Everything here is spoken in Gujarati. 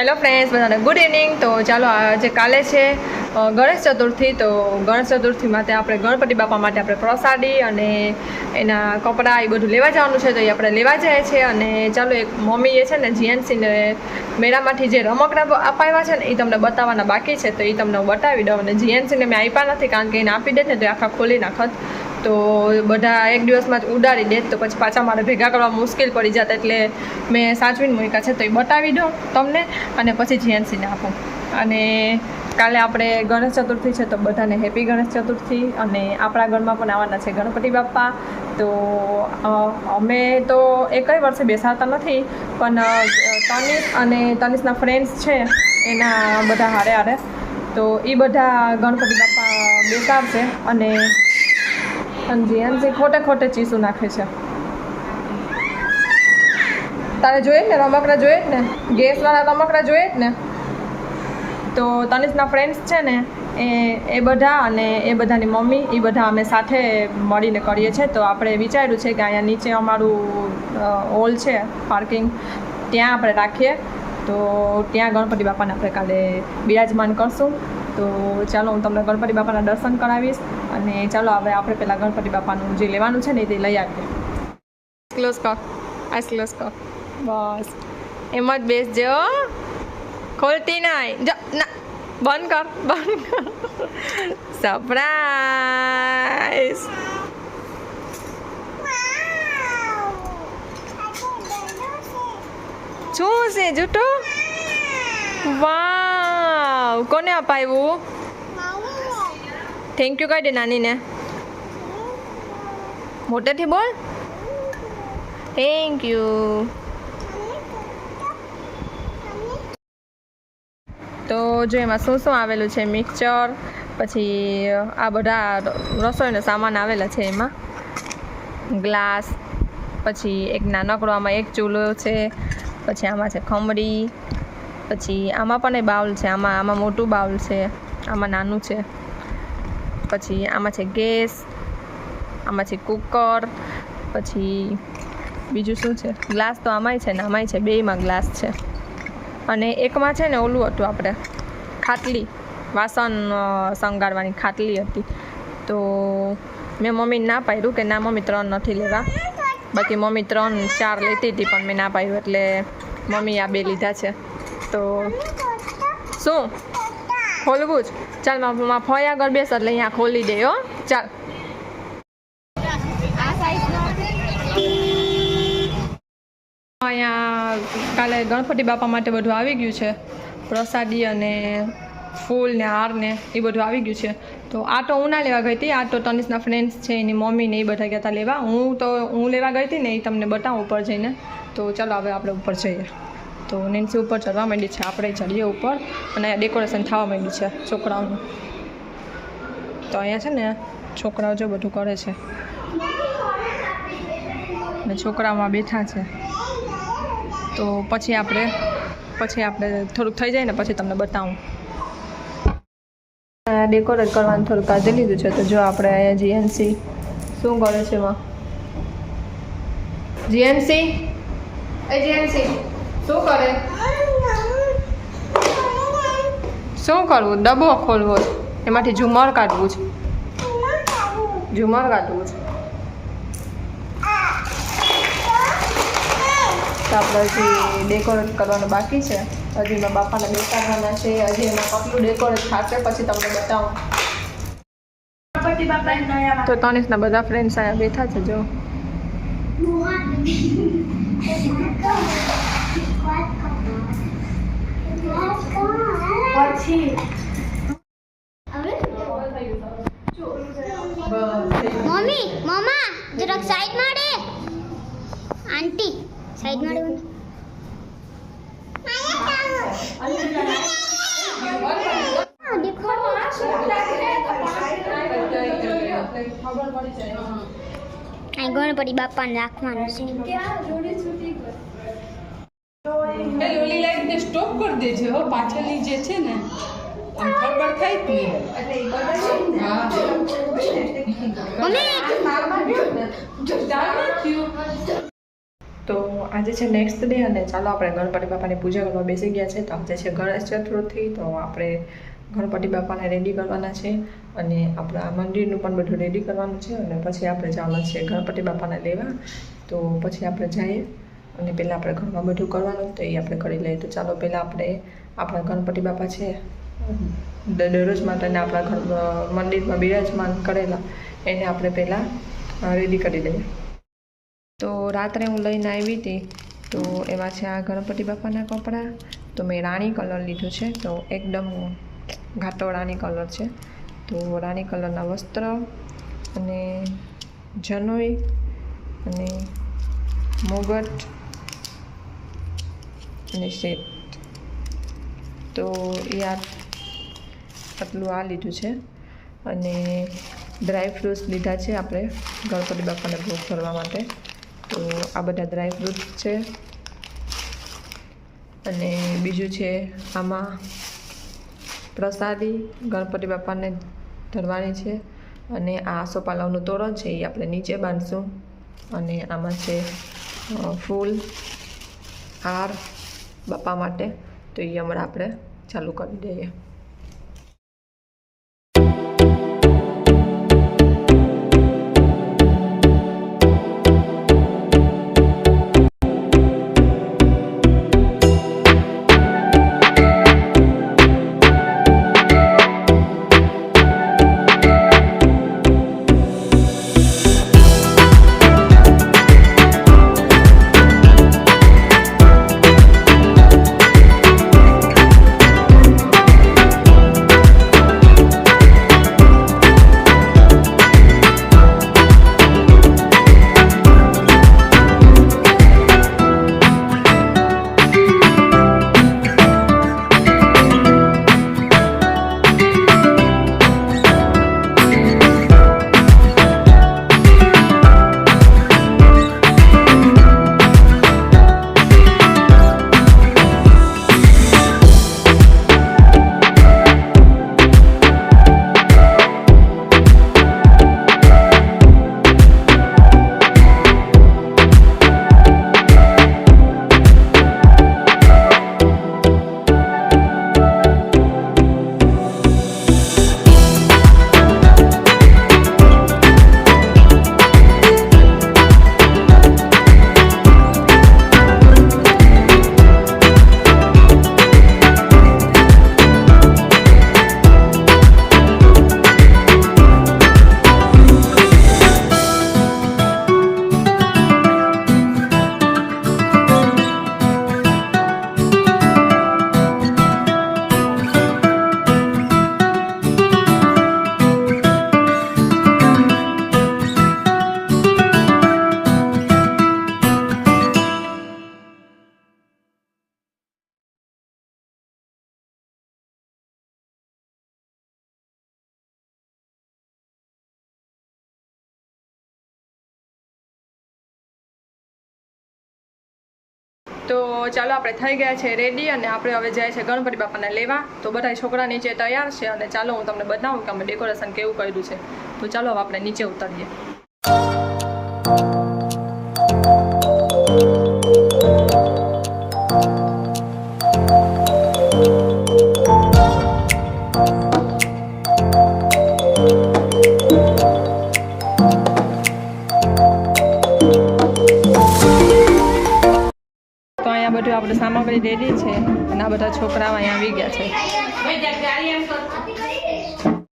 હેલો ફ્રેન્ડ્સ બધાને ગુડ ઇવનિંગ તો ચાલો આજે કાલે છે ગણેશ ચતુર્થી. તો ગણેશ ચતુર્થી માટે આપણે ગણપતિ બાપા માટે આપણે પ્રસાદી અને એના કપડાં એ બધું લેવા જવાનું છે. તો એ આપણે લેવા જાય છે અને ચાલો એક મમ્મીએ છે ને, જીએનસીને મેળામાંથી જે રમકડા અપાવ્યા છે ને એ તમને બતાવવાના બાકી છે. તો એ તમને બતાવી દઉં. અને જીએનસીને મેં આપ્યા નથી, કારણ કે એને આપી દે ને, તો આખા ખોલી નાખત. તો બધા એક દિવસમાં જ ઉડાડી દે, તો પછી પાછા મારે ભેગા કરવા મુશ્કેલ પડી જતા, એટલે મેં સાચવીને મૂક્યા છે, તો એ બતાવી દો તમને અને પછી જીએનસીને આપું. અને કાલે આપણે ગણેશ ચતુર્થી છે, તો બધાને હેપી ગણેશ ચતુર્થી અને આપણા ઘરમાં પણ આવવાના છે ગણપતિ બાપ્પા. તો અમે તો એકય વર્ષે બેસાડતા નથી, પણ તનિષ અને તનિષના ફ્રેન્ડ્સ છે, એના બધા હારે હારે. તો એ બધા ગણપતિ બાપા બેસાડશે અને અને જીએનસી ખોટે ખોટે ચીસું નાખે છે. તારે જોઈએ ને, રમકડા જોઈએ જ ને? ગેસવાળા રમકડા જોઈએ જ ને? તો તનિષના ફ્રેન્ડ્સ છે ને, એ એ બધા અને એ બધાની મમ્મી એ બધા અમે સાથે મળીને કરીએ છીએ તો આપણે વિચાર્યું છે કે અહીંયા નીચે અમારું હોલ છે, પાર્કિંગ. ત્યાં આપણે રાખીએ. તો ત્યાં ગણપતિ બાપાને આપણે કાલે બિરાજમાન કરશું. તો ચાલો હું તમને ગણપતિ બાપાના દર્શન કરાવીશ અને ચાલો હવે આપણે પહેલાં ગણપતિ બાપાનું જે લેવાનું છે ને તે લઈ આવીએ. ક્લોઝ કર આઈસ ક્લોઝ કર બસ. એમ જ બેસજે હો. ખોલતી નહીં જ ના. બંધ કર બંધ કર. સરપ્રાઈઝ શું છે જૂઠું વાવ કોને અપાવ્યું થેન્ક યુ કહી દે નાનીને. મોટેથી બોલ. થેન્ક યુ તો જો એમાં શું શું આવેલું છે મિક્સચર પછી આ બધા રસોઈનો સામાન આવેલા છે એમાં. ગ્લાસ, પછી એક નાનકડો આમાં એક ચૂલો છે, પછી આમાં છે ખમરી પછી આમાં પણ એ બાઉલ છે, આમાં આમાં મોટું બાઉલ છે, આમાં નાનું છે. પછી આમાં છે ગેસ, આમાં છે કુકર, પછી બીજું શું છે? ગ્લાસ તો આમાંય છે ને, આમાંય છે, બેયમાં ગ્લાસ છે. અને એકમાં છે ને ઓલું હતું આપણે, ખાટલી, વાસણ શણગારવાની ખાટલી હતી. તો મેં મમ્મીને ના પાડ્યું કે ના, મમ્મી ત્રણ નથી લેવા. બાકી મમ્મી ત્રણ, ચાર લેતી હતી પણ મેં ના પાડ્યું, એટલે મમ્મી આ બે લીધા છે. તો શું? ખોલવું જ. ચાલમાં ફોય આગળ બેસ, એટલે અહીંયા ખોલી દે, હો. ચાલ. અહીંયા કાલે ગણપતિ બાપા માટે બધું આવી ગયું છે. પ્રસાદી અને ફૂલ ને હાર ને એ બધું આવી ગયું છે. તો આ તો હું ના લેવા ગઈ હતી, આ તો તનિષના ફ્રેન્ડ્સ છે, એની મમ્મી ને એ બધા ગયા હતા લેવા. હું તો, હું લેવા ગઈ હતી ને એ તમને બતાવું ઉપર જઈને. તો ચાલો, હવે આપણે ઉપર જઈએ. તો નેન્સી ઉપર ચડવા માંડી છે. આપણે ચડીએ ઉપર અને ડેકોરેશન થવા માંડ્યું છે છોકરાઓનું. તો અહીંયા છે ને છોકરાઓ જો બધું કરે છે. અને છોકરાઓમાં બેઠા છે. તો પછી આપણે પછી આપણે થોડુંક થઈ જાય ને પછી તમને બતાવું. ડેકોરેટ કરવાનું થોડુંક કાઢી લીધું છે. તો જો આપણે અહીંયા જીએનસી શું કરે છે એમાં? જીએનસી જીએનસી શું કરે? શું કરવું? ડબ્બો ખોલવો છે. એમાંથી ઝુમર કાઢવું છે. ઝુમર કાઢવું છે. આપણે હજી ડેકોરેટ કરવાનું બાકી છે. હજી એમાં બાપાને બેસાડવાના છે. હજી એમાં કેટલું ડેકોરેટ થશે, પછી તમને બતાવું. તો તનિષના બધા ફ્રેન્ડ્સ અહીંયા બેઠા છે, જો. પછી મમ્મી મમ્મા જરાક સાઈડ માડે આંટી સાઈડ માડે ગણપતિ બાપાને રાખવાનું છે. લાઈટને સ્ટોપ કરી દેજે હો પાછળની જે છે ને આમ ખબર થાય જ નહીં. હા. મમ્મી! ચાલ થયું તો આજે છે નેક્સ્ટ ડે અને ચાલો આપણે ગણપતિ બાપાની પૂજા કરવા બેસી ગયા છે. તો આજે છે ગણેશ ચતુર્થી તો આપણે ગણપતિ બાપાને રેડી કરવાના છે અને આપણા મંદિરનું પણ બધું રેડી કરવાનું છે અને પછી આપણે જવાના છે ગણપતિ બાપાને લેવા. તો પછી આપણે જઈએ. અને પહેલાં આપણે ઘરમાં બધું કરવાનું તો એ આપણે કરી લઈએ. તો ચાલો પહેલાં આપણે આપણા ગણપતિ બાપા છે. દરરોજ માતાને આપણા ઘર મંદિરમાં બિરાજમાન કરેલા. એને આપણે પહેલાં રેડી કરી લઈએ. તો રાત્રે હું લઈને આવી હતી. તો એવા છે આ ગણપતિ બાપાના કપડાં. તો મેં રાણી કલર લીધું છે. તો એકદમ ઘાટો રાણી કલર છે. તો રાણી કલરના વસ્ત્ર અને જનોઈ અને મુગટ અને સેટ તો એ આટલું આ લીધું છે. અને ડ્રાય ફ્રૂટ્સ લીધા છે આપણે ગણપતિ બાપાને ભોગ કરવા માટે. તો આ બધા ડ્રાય ફ્રૂટ્સ છે. અને બીજું છે આમાં પ્રસાદી ગણપતિ બાપાને ધરવાની છે. અને આ આસોપાલવનું તોરણ છે એ આપણે નીચે બાંધશું. અને આમાં છે ફૂલ હાર બાપા માટે. તો એ હમણાં આપણે ચાલુ કરી દઈએ. તો ચાલો આપણે થઈ ગયા છે રેડી અને આપણે હવે જાય છે ગણપતિ બાપાને લેવા. તો બધા છોકરા નીચે તૈયાર છે અને ચાલો હું તમને બતાવું કે અમે ડેકોરેશન કેવું કર્યું છે. તો ચાલો હવે આપણે નીચે ઉતરીએ. સામગ્રી રેડી છે અને બધા છોકરાઓ અહીંયા આવી ગયા છે.